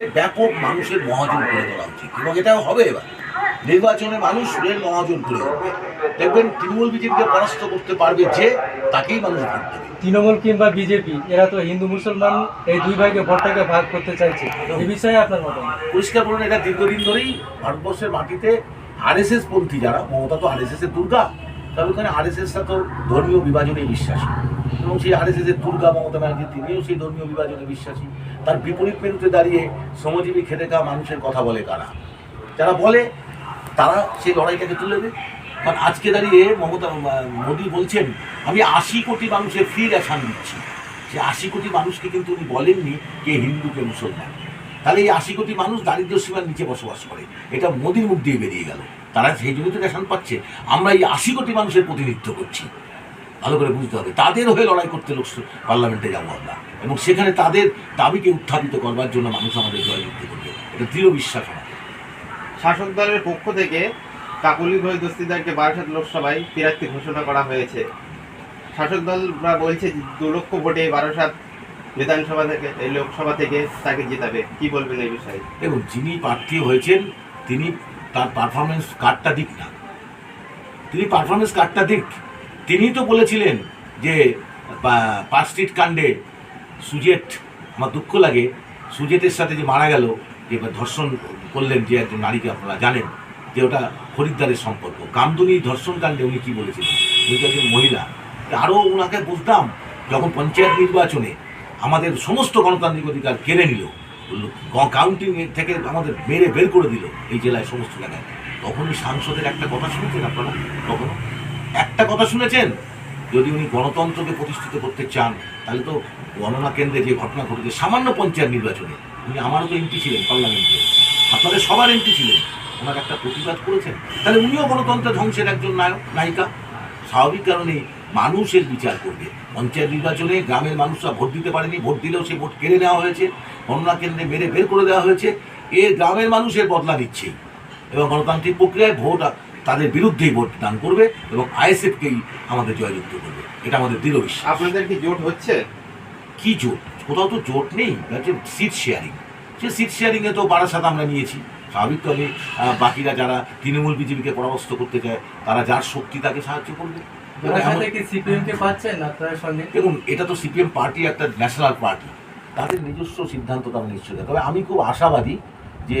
ব্যাপক মানুষের মহাজন করে তোলা উচিত এবং এটাও হবে এবার। নির্বাচনে মানুষ রেল মহাজন করে দেখবেন তৃণমূল বিজেপিকে পরাস্ত করতে পারবে যে তাকেই মানুষ ভোট দেবে। তৃণমূল কিংবা বিজেপি এরা তো হিন্দু মুসলমান এই দুই ভাইকে ভোটটাকে ভাগ করতে চাইছে। এই বিষয়ে আপনার মতামত? পরিষ্কার বলুন এটা দীর্ঘদিন ধরেই ভারতবর্ষের মাটিতে আরএসএস পন্থী যারা মমতা তো আরএসএস এর দুর্গা। তবে ওখানে আর আরএসএসটা তো ধর্মীয় বিভাজনে বিশ্বাসী। এবং সেই আরএসএস এর দুর্গা মমতা ব্যানার্জি তিনিও সেই ধর্মীয় বিভাজনে বিশ্বাসী। তার বিপরীত মেরুতে দাঁড়িয়ে শ্রমজীবী খেটে খাওয়া মানুষের কথা বলে কারা? যারা বলে, তারা সেই লড়াইটাকে তুলে দেবে কারণ আজকে দাঁড়িয়ে মমতা, মোদী বলছেন, আমি আশি কোটি মানুষের ফ্রি রেশন দিচ্ছি। সে আশি কোটি মানুষকে কিন্তু উনি বলেননি কে হিন্দু কে মুসলমান। তাহলে এই আশি কোটি মানুষ দারিদ্র সীমার নিচে বসবাস করে। এটা মোদির মুখ দিয়ে বেরিয়ে গেল। তারা সেই জন্যই তো রেশন পাচ্ছে। আমরা এই আশি কোটি মানুষের প্রতিনিধিত্ব করছি। ভালো করে বুঝতে হবে। তাদের হয়ে লড়াই করতে লোক পার্লামেন্টে যাব আমরা। এবং সেখানে তাদের দাবিকে উত্থাপিত করবার জন্য মানুষ আমাদের জয়যুক্ত করবে। এটা দৃঢ় বিশ্বাস আমার। শাসক দলের পক্ষ থেকে কাকুলি ঘোষ দস্তিদারকে বারাসাত লোকসভায় প্রার্থী ঘোষণা করা হয়েছে। শাসক দলরা বলছে দু লক্ষ ভোটে বারাসাত বিধানসভা থেকে এই লোকসভা থেকে তাকে জেতাবে। কি বলবেন এই বিষয়ে? এবং যিনি প্রার্থী হয়েছেন তিনি তার পারফরমেন্স কার্ডটা দিক না। তিনি পারফরমেন্স কার্ডটা দিক। তিনিই তো বলেছিলেন যে, পা- পার্ক স্ট্রিট কাণ্ডে সুজেট আমার দুঃখ লাগে সুজেটের সাথে যে মারা গেল, যে ধর্ষণ করলেন যে একজন নারীকে আপনারা জানেন, যে ওটা খরিদ্দারের সম্পর্ক। কামদুনি ধর্ষণ কাণ্ডে উনি কী বলেছিলেন? উনি তো একজন মহিলা। আরও ওনাকে বুঝতাম, যখন পঞ্চায়েত নির্বাচনে আমাদের সমস্ত গণতান্ত্রিক অধিকার কেড়ে নিল কাউন্টিং থেকে আমাদের মেরে বের করে দিল এই জেলায় সমস্ত জায়গায়। তখনই সাংসদের একটা কথা শুনেছেন আপনারা? কখনো একটা কথা শুনেছেন? যদি উনি গণতন্ত্রকে প্রতিষ্ঠিত করতে চান, তাহলে তো গণনা কেন্দ্রে যে ঘটনা ঘটেছে, সামান্য পঞ্চায়েত নির্বাচনে, উনি আমারও তো এমপি ছিলেন পার্লামেন্টে আপনাদের সবার এমপি ছিলেন। ওনার একটা প্রতিবাদ করেছেন। তাহলে উনিও গণতন্ত্রের ধ্বংসের একজন নায়ক, নায়িকা। স্বাভাবিক কারণেই মানুষের বিচার করবে। পঞ্চায়েত নির্বাচনে গ্রামের মানুষরা ভোট দিতে পারেনি ভোট দিলেও সে ভোট কেড়ে নেওয়া হয়েছে গণনা কেন্দ্রে মেরে বের করে দেওয়া হয়েছে। এ গ্রামের মানুষের বদলা নিচ্ছেই। এবং গণতান্ত্রিক প্রক্রিয়ায় ভোট তাদের বিরুদ্ধেই ভোট দান করবে এবং আইএসএফকেই আমাদের জয়যুক্ত করবে। এটা আমাদের দৃঢ় বিশ্বাস। আপনাদের কি জোট হচ্ছে? কি জোট? কোথাও তো জোট নেই। হচ্ছে সিট শেয়ারিং সে সিট শেয়ারিংয়ে তো বারাসাত আমরা নিয়েছি। স্বাভাবিক তো আমি বাকিরা যারা তৃণমূল বিজেপিকে পরামর্শ করতে চায় তারা যার শক্তি তাকে সাহায্য করবে। দেখুন এটা তো সিপিএম পার্টি একটা ন্যাশনাল পার্টি। তাদের নিজস্ব সিদ্ধান্ত তারা নিশ্চয়। তবে আমি খুব আশাবাদী যে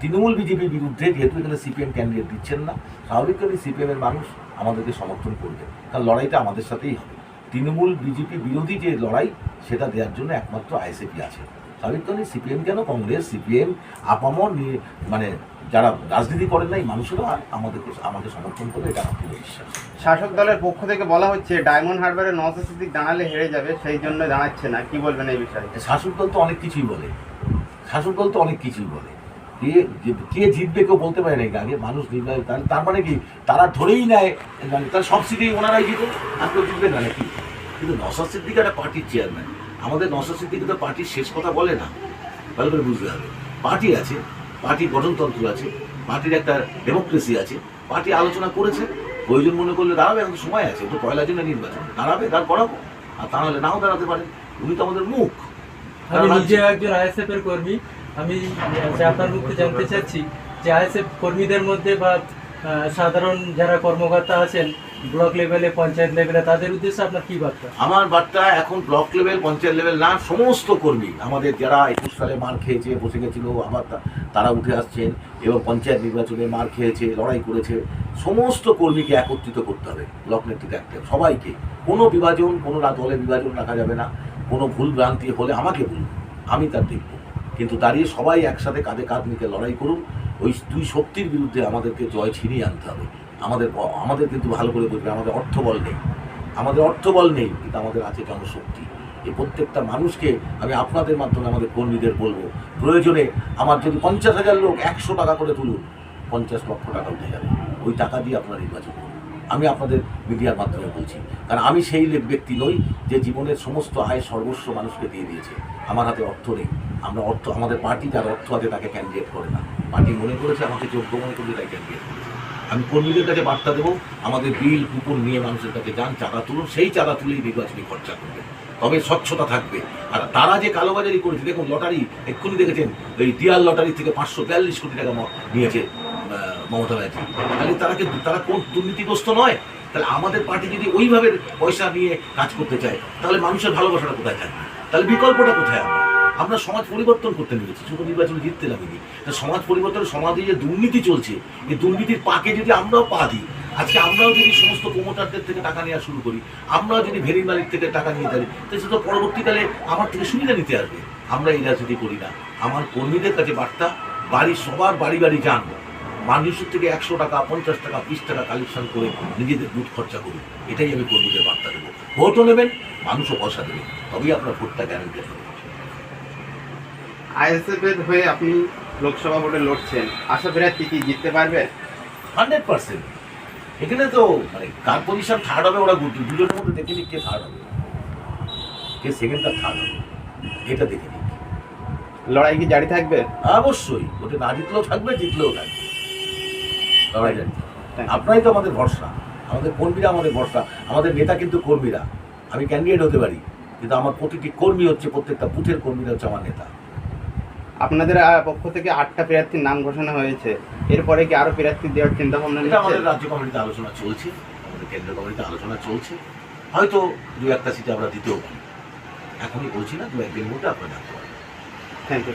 তৃণমূল বিজেপির বিরুদ্ধে যেহেতু এখানে সিপিএম ক্যান্ডিডেট দিচ্ছেন না স্বাভাবিকভাবেই সিপিএম এর মানুষ আমাদেরকে সমর্থন করবে। কারণ লড়াইটা আমাদের সাথেই হবে। তৃণমূল বিজেপি বিরোধী যে লড়াই সেটা দেওয়ার জন্য একমাত্র আইএসএপি আছে। স্বাভাবিকভাবেই সিপিএম কেন? কংগ্রেস সিপিএম আপামর নিয়ে- মানে যারা রাজনীতি করেন নাই এই মানুষেরা আমাদেরকে আমাকে সমর্থন করে এটা আমার পুরো বিশ্বাস। শাসক দলের পক্ষ থেকে বলা হচ্ছে ডায়মন্ড হারবারে নওসাদ সিদ্দিক দাঁড়ালে হেরে যাবে সেই জন্য দাঁড়াচ্ছে না। কি বলবেন এই বিষয়ে? শাসক দল তো অনেক কিছুই বলে। শাসক দল তো অনেক কিছুই বলে। কে কে জিতবে কেউ বলতে পারে নাকি আগে। মানুষ নির্ণয় তার তার মানে কি? তারা ধরেই নেয় মানে তার সব সিটি ওনারাই জিতে। আর কেউ জিতবে না নাকি? কিন্তু নসাদ সিদ্দিক একটা পার্টির চেয়ারম্যান আমাদের সিদ্দিক তো পার্টির শেষ কথা বলে না। ভালো করে বুঝতে হবে। পার্টি আছে পার্টির গঠনতন্ত্র আছে, পার্টির একটা ডেমোক্রেসি আছে, পার্টি আলোচনা করেছে। প্রয়োজন মনে করলে দাঁড়াবে, এখন সময় আছে তো পয়লা জন্য নির্বাচন। দাঁড়াবে দাঁড় করাবো। আর তা নাহলে নাও দাঁড়াতে পারে। উনি তো আমাদের মুখ। একজন আইএসএফ এর কর্মী। আমি আপনার মুখে জানতে চাচ্ছি যে আইএসএফ কর্মীদের মধ্যে বা সাধারণ যারা কর্মকর্তা আছেন ব্লক লেভেলে পঞ্চায়েত লেভেলে তাদের উদ্দেশ্যে আপনার কি বার্তা? আমার বার্তা, এখন ব্লক লেভেল পঞ্চায়েত লেভেল না, সমস্ত কর্মী, আমাদের যারা একুশ সালে মার খেয়েছে, বসে গেছিল আবার তারা উঠে আসছেন, এবং পঞ্চায়েত নির্বাচনে মার খেয়েছে, লড়াই করেছে, সমস্ত কর্মীকে একত্রিত করতে হবে, ব্লক নেতৃত্বে একটা, সবাইকে। কোনো বিভাজন, কোনো দলে বিভাজন রাখা যাবে না, কোনো ভুল ভ্রান্তি হলে আমাকে বলুন, আমি তার দেখব। কিন্তু দাঁড়িয়ে সবাই একসাথে কাঁধে কাঁধ মিকে লড়াই করুন, ওই দুই শক্তির বিরুদ্ধে আমাদেরকে জয় ছিনিয়ে আনতে হবে। আমাদের আমাদের কিন্তু ভালো করে বুঝবে, আমাদের অর্থবল নেই। আমাদের অর্থবল নেই, কিন্তু আমাদের আছে জনশক্তি এই প্রত্যেকটা মানুষকে আমি আপনাদের মাধ্যমে আমাদের কর্মীদের বলব, প্রয়োজনে আমার যদি পঞ্চাশ হাজার লোক একশো টাকা করে তুলুন, পঞ্চাশ লক্ষ টাকা উঠে যাবে। ওই টাকা দিয়ে আপনারা নির্বাচন করুন। আমি আপনাদের মিডিয়ার মাধ্যমে বলছি, কারণ আমি সেই ব্যক্তি নই যে জীবনের সমস্ত আয় সর্বস্ব মানুষকে দিয়ে দিয়েছে। আমার হাতে অর্থ নেই। আমরা অর্থ, আমাদের পার্টি যার অর্থ আছে তাকে ক্যান্ডিডেট করে না। পার্টি মনে করেছে, আমাকে যোগ্য মনে করলে তাই ক্যান্ডিডেট করেছে আমি কর্মীদের কাছে বার্তা দেবো, আমাদের বিল, কুপন নিয়ে মানুষের কাছে যান, চাঁদা তুলুন, সেই চাঁদা তুলেই নির্বাচনী খরচা করবেন। তবে স্বচ্ছতা থাকবে। আর তারা যে কালোবাজারি করেছে, দেখুন, লটারি, এক্ষুনি দেখেছেন, এই ডিয়ার লটারি থেকে পাঁচশো বিয়াল্লিশ কোটি টাকা নিয়েছে মমতা ব্যানার্জি। তাহলে তারা তারা কোন দুর্নীতিগ্রস্ত নয়? তাহলে আমাদের পার্টি যদি ওইভাবে পয়সা নিয়ে কাজ করতে চায়, তাহলে মানুষের ভালোবাসাটা কোথায় থাকবে? তাহলে বিকল্পটা কোথায় আমরা আমরা সমাজ পরিবর্তন করতে নেমেছি শুধু নির্বাচনে জিততে নামিনি তা সমাজ পরিবর্তন, সমাজে যে দুর্নীতি চলছে, এই দুর্নীতির পাকে যদি আমরাও পা দিই, আজকে আমরাও যদি সমস্ত প্রমোটারদের থেকে টাকা নেওয়া শুরু করি, আমরাও যদি ভেরি মালিক থেকে টাকা নিয়ে যাই তাহলে সেটা পরবর্তীকালে আমার থেকে সুবিধা নিতে আসবে। আমরা এই রাজনীতি করি না। আমার কর্মীদের কাছে বার্তা, বাড়ি, সবার বাড়ি বাড়ি যান মানুষের থেকে একশো টাকা, পঞ্চাশ টাকা, বিশ টাকা কালেকশন করে নিজেদের দুধ খরচা করুন। এটাই আমি কর্মীদের বার্তা দেবো। ভোটও নেবেন, মানুষও পয়সা দেবে। তবেই আপনার ভোটটা গ্যারান্টি হবে। আইএসএফ এর হয়ে আপনি লোকসভা ভোটে লড়ছেন। আশা প্রার্থী কি জিততে পারবে? Hundred percent. এখানে তো মানে কার পজিশন থার্ড হবে ওরা দু- দুজনের মধ্যে দেখে নিক কে থার্ড হবে। কে সেকেন্ড আর থার্ড হবে এটা দেখে নিক। লড়াই কি জারি থাকবে? অবশ্যই ওটা না জিতলেও থাকবে জিতলেও থাকবে। লড়াই জানি Thank you. আপনারাই তো আমাদের ভরসা আমাদের কর্মীরা আমাদের ভরসা আমাদের নেতা কিন্তু কর্মীরা। আমি ক্যান্ডিডেট হতে পারি কিন্তু আমার প্রতিটি কর্মী হচ্ছে প্রত্যেকটা বুথের কর্মীরা হচ্ছে আমার নেতা। আপনাদের পক্ষ থেকে আটটা প্রার্থীর নাম ঘোষণা হয়েছে। এরপরে কি আরও প্রার্থী দেওয়ার চিন্তা ভাবনা আমাদের রাজ্য কমিটিতে আলোচনা চলছে। আমাদের কেন্দ্রীয় কমিটিতে আলোচনা চলছে। হয়তো দু একটা সিটে আমরা দিতেও পারি। এখনই বলছি না দু একদিন মধ্যে আপনারা জানতে পারবেন। Thank you